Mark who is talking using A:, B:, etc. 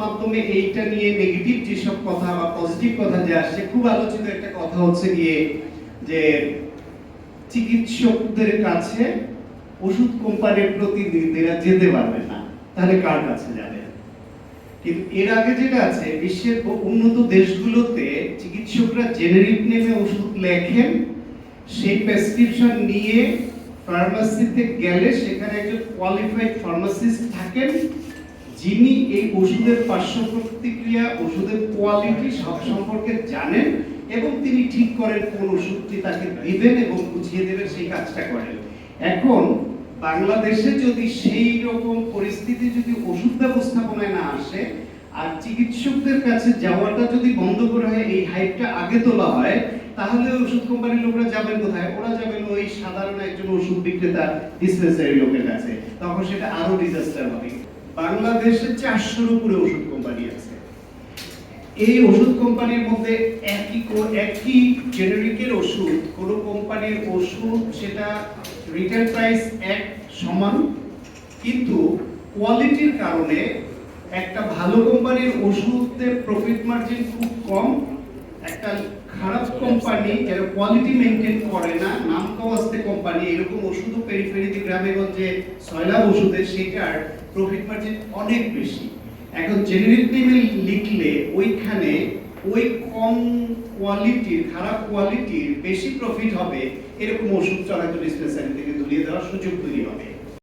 A: মাধ্যমে এইটা নিয়ে নেগেটিভ যেসব কথা বা পজিটিভ কথা যে আসছে, খুব আলোচিত একটা কথা হচ্ছে গিয়ে যে চিকিৎসকদের কাছে ওষুধ কোম্পানির প্রতিনিধিরা যেতে পারবে না। তাহলে কার কাছে যাবে? কিন্তু এর আগে যেটা আছে, বিশ্বের উন্নত দেশগুলোতে চিকিৎসকরা জেনেরিক নেমে ওষুধ লেখেন, সেই প্রেসক্রিপশন নিয়ে ফার্মাসিতে গেলে সেখানে একজন কোয়ালিফাইড ফার্মাসিস্ট থাকেন যিনি এই ওষুধের পার্শ্ব প্রতিক্রিয়া ওষুধের কোয়ালিটি সব সম্পর্কে জানেন এবং তিনি ঠিক করেন কোন ওষুধটি তাকে দিবেন এবং বুঝিয়ে দেবেন সেই কাজটা করেন। এখন বাংলাদেশে যদি সেই রকম পরিস্থিতি যদি ওষুধ ব্যবস্থাপনায় না আসে, আর চিকিৎসকদের কাছে যাওয়াটা যদি বন্ধ করে হয়, এই হাইটটা আগে তোলা হয়, তাহলে ওষুধ কোম্পানির লোকরা যাবেন কোথায়? ওরা যাবেন ওই সাধারণ একজন ওষুধ বিক্রেতা ডিসপেন্সারি লোকের কাছে। তখন সেটা আরও ডিজাস্টার হবে। বাংলাদেশে চারশোর উপরে ওষুধ কোম্পানি আছে। এই ওষুধ কোম্পানির মধ্যে একই একই জেনেরিকের ওষুধ, কোন কোম্পানির ওষুধ সেটা রিটেল প্রাইস এক সমান, কিন্তু কোয়ালিটির কারণে একটা ভালো কোম্পানির ওষুধের প্রফিট মার্জিন খুব কম, একটা খারাপ কোম্পানি যারা কোয়ালিটি মেনটেন করে না কোম্পানি এরকম ওষুধও পেরিফেরিতে গ্রামে গঞ্জে সয়লাভ ওষুধের সেটার প্রফিট মার্জিন অনেক বেশি। এখন জেনারিক নেমে লিখলে ওইখানে ওই কম কোয়ালিটির খারাপ কোয়ালিটির বেশি প্রফিট হবে, এরকম ওষুধ চলাচল ডিসপেন্সারি থেকে ধরিয়ে দেওয়ার সুযোগ তৈরি হবে।